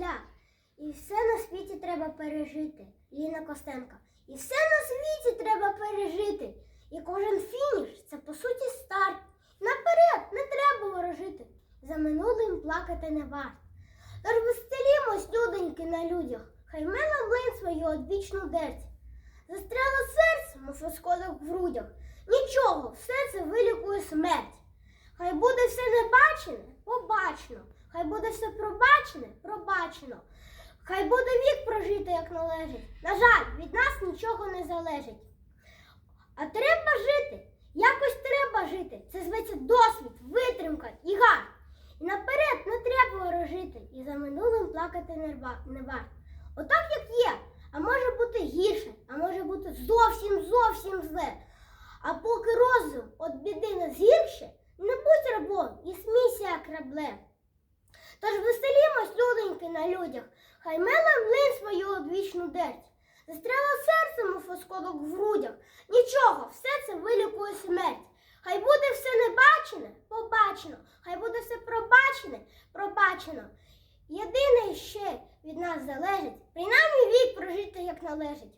земля. І все на світі треба пережити. Ліна Костенка. І все на світі треба пережити. І кожен фініш це по суті старт. Наперед не треба ворожити. За минулим плакати не варт. Тож вистелімось, людоньки, на людях, хай мила млин свою одвічну дерть. Застряло серце, мов осколок в грудях. Нічого, все це вилікує смерть. Хай буде все небачене, побачено. Хай буде все пробачене, пробачено. Хай буде вік прожити, як належить. На жаль, від нас нічого не залежить. А треба жити. Якось треба жити. Це зветься досвід, витримка і гар. І наперед не треба ворожити, і за минулим плакати не рва- не варт. Отак, як є, а може бути гірше, а може бути зовсім зовсім зле. А поки розум від біди не згірше, не будь рабом і смійся. Тож веселімось, людоньки, на людях, хай мела млин свою одвічну дерть. Застряла серцем у осколок в грудях. Нічого, все це вилікує смерть. Хай буде все небачене, побачено, хай буде все пробачене, пробачено. Єдине ще від нас залежить, принаймні вік прожити як належить.